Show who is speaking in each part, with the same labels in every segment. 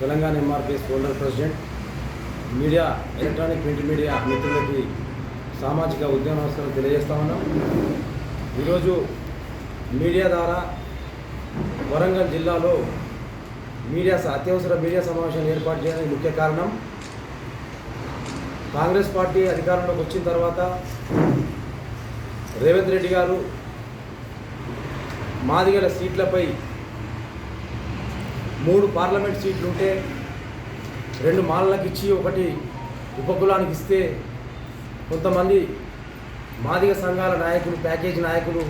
Speaker 1: Telangana MRPS folder president media electronic print media మిత్రులకి సామాజిక ఉద్యమ నమస్కారం తెలియజేస్తా ఉన్నాం. ఈరోజు మీడియా ద్వారా వరంగల్ జిల్లాలో మీడియా అత్యవసర మీడియా సమావేశాన్ని ఏర్పాటు చేయడానికి ముఖ్య కారణం. కాంగ్రెస్ పార్టీ అధికారంలోకి వచ్చిన తర్వాత రేవంత్ రెడ్డి గారు మాదిగల సీట్లపై మూడు పార్లమెంట్ సీట్లు ఉంటే రెండు మాలలకు ఇచ్చి ఒకటి ఉపకులానికి ఇస్తే కొంతమంది మాదిగ సంఘాల నాయకులు ప్యాకేజ్ నాయకులు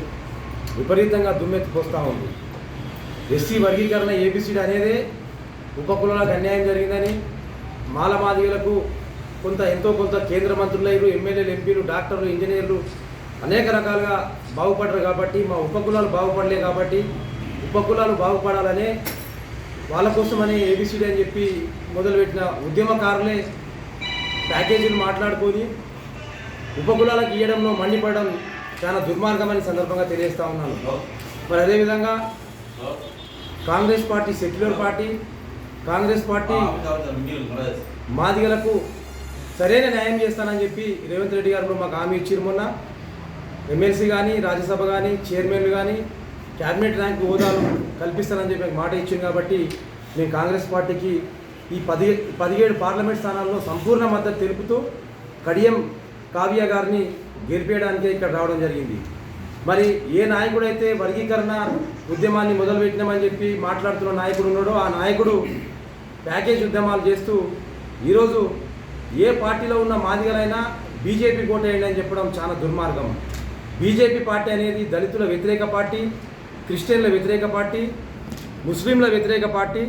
Speaker 1: విపరీతంగా దుమ్మెత్తిపోస్తూ ఉంది. ఎస్సీ వర్గీకరణ ఏబిసిడి అనేదే ఉపకులాలకు అన్యాయం జరిగిందని మాల మాదిగలకు కొంత ఎంతో కొంత కేంద్ర మంత్రులైరు ఎమ్మెల్యేలు ఎంపీలు డాక్టర్లు ఇంజనీర్లు అనేక రకాలుగా బాగుపడరు కాబట్టి మా ఉపకులాలు బాగుపడలే కాబట్టి ఉపకులాలు బాగుపడాలనే వాళ్ళ కోసమని ఏబిసిడి అని చెప్పి మొదలుపెట్టిన ఉద్యమకారులే ప్యాకేజీలు మాట్లాడుకొని ఉపకులాలకు ఇవ్వడంలో మండిపడడం చాలా దుర్మార్గమని సందర్భంగా తెలియజేస్తా ఉన్నాను. మరి అదేవిధంగా Congress party secular party Congress party మాదిగలకు సరైన న్యాయం చేస్తానని చెప్పి రేవంత్ రెడ్డి గారు మాకు హామీ ఇచ్చారు మొన్న. ఎమ్మెల్సీ కానీ రాజ్యసభ కానీ చైర్మన్లు కానీ క్యాబినెట్ ర్యాంక్ హోదాలు కల్పిస్తానని చెప్పి మాట ఇచ్చింది కాబట్టి మేము కాంగ్రెస్ పార్టీకి ఈ పది పదిహేడు పార్లమెంట్ స్థానాల్లో సంపూర్ణ మద్దతు తెలుపుతూ కడియం కావ్య గారిని గెలిపేయడానికే ఇక్కడ రావడం జరిగింది. మరి ఏ నాయకుడైతే వర్గీకరణ ఉద్యమాన్ని మొదలుపెట్టినామని చెప్పి మాట్లాడుతున్న నాయకుడు ఉన్నాడో ఆ నాయకుడు ప్యాకేజ్ ఉద్యమాలు చేస్తూ ఈరోజు ఏ పార్టీలో ఉన్న మాదిగలైనా బీజేపీ కోటేయండి అని చెప్పడం చాలా దుర్మార్గం. బీజేపీ పార్టీ అనేది దళితుల వ్యతిరేక పార్టీ. క్రిస్టియన్ల వ్యతిరేక పార్టీ ముస్లింల వ్యతిరేక పార్టీ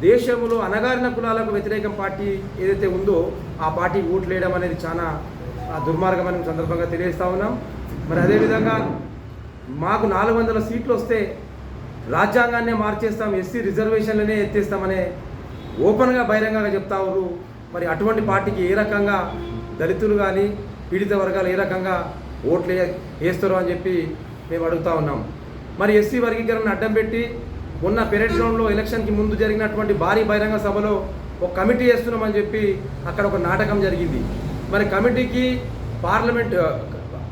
Speaker 1: దేశంలో అనగారిన కులాలకు వ్యతిరేక పార్టీ ఏదైతే ఉందో ఆ పార్టీ ఓట్లు వేయడం అనేది చాలా ఆ, దుర్మార్గమని సందర్భంగా తెలియజేస్తూ ఉన్నాం. మరి అదేవిధంగా మాకు నాలుగు వందల సీట్లు వస్తే రాజ్యాంగాన్నే మార్చేస్తాం ఎస్సీ రిజర్వేషన్లనే ఎత్తేస్తామనే ఓపెన్గా బహిరంగంగా చెప్తా ఉన్నారు. మరి అటువంటి పార్టీకి ఏ రకంగా దళితులు కానీ పీడిత వర్గాలు ఏ రకంగా ఓట్లు వే- వేస్తారో అని చెప్పి మేము అడుగుతా ఉన్నాం. మరి ఎస్సీ వర్గీకరణ అడ్డం పెట్టి ఉన్న పెరేడ్ గ్రౌండ్లో ఎలక్షన్కి ముందు జరిగినటువంటి భారీ బహిరంగ సభలో ఒక కమిటీ వేస్తున్నామని చెప్పి అక్కడ ఒక నాటకం జరిగింది. మరి కమిటీకి పార్లమెంట్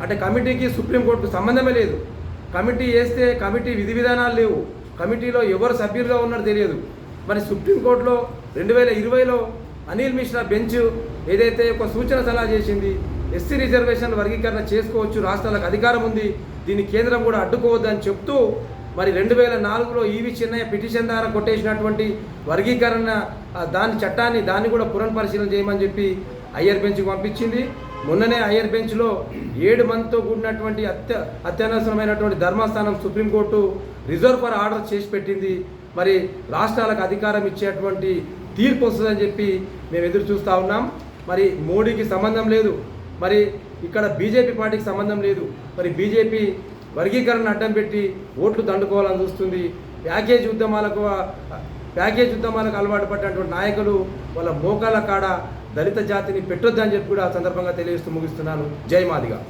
Speaker 1: అంటే కమిటీకి సుప్రీంకోర్టుకు సంబంధమే లేదు. కమిటీ వేస్తే కమిటీ విధి విధానాలు లేవు. కమిటీలో ఎవరు సభ్యులుగా ఉన్నారో తెలియదు. మరి సుప్రీంకోర్టులో రెండు వేల ఇరవైలో అనిల్ మిశ్రా బెంచ్ ఏదైతే ఒక సూచన సలహా చేసింది ఎస్సీ రిజర్వేషన్ వర్గీకరణ చేసుకోవచ్చు రాష్ట్రాలకు అధికారం ఉంది దీన్ని కేంద్రం కూడా అడ్డుకోవద్దని చెప్తూ మరి రెండు వేల నాలుగులో ఈవి చిన్నయ్య పిటిషన్ ద్వారా కొట్టేసినటువంటి వర్గీకరణ దాని చట్టాన్ని దాన్ని కూడా పునఃపరిశీలన చేయమని చెప్పి అయ్యర్ బెంచ్కి పంపించింది. మొన్ననే అయ్యర్ బెంచ్లో ఏడు మందితో కూడినటువంటి అత్య అత్యవసరమైనటువంటి ధర్మస్థానం supreme court reserve for order చేసి పెట్టింది. మరి రాష్ట్రాలకు అధికారం ఇచ్చేటువంటి తీర్పు వస్తుందని చెప్పి మేము ఎదురు చూస్తూ ఉన్నాం. మరి మోడీకి సంబంధం లేదు. మరి ఇక్కడ బీజేపీ పార్టీకి సంబంధం లేదు. మరి బీజేపీ వర్గీకరణ అడ్డం పెట్టి ఓట్లు దండుకోవాలని చూస్తుంది. ప్యాకేజ్ ఉద్యమాలకు ప్యాకేజ్ ఉద్యమాలకు అలవాటు పడినటువంటి నాయకులు వాళ్ళ మోకాల కాడ దళిత జాతిని పెట్టొద్దని చెప్పి కూడా ఆ సందర్భంగా తెలియజేస్తూ ముగిస్తున్నాను. జై మాదిగా.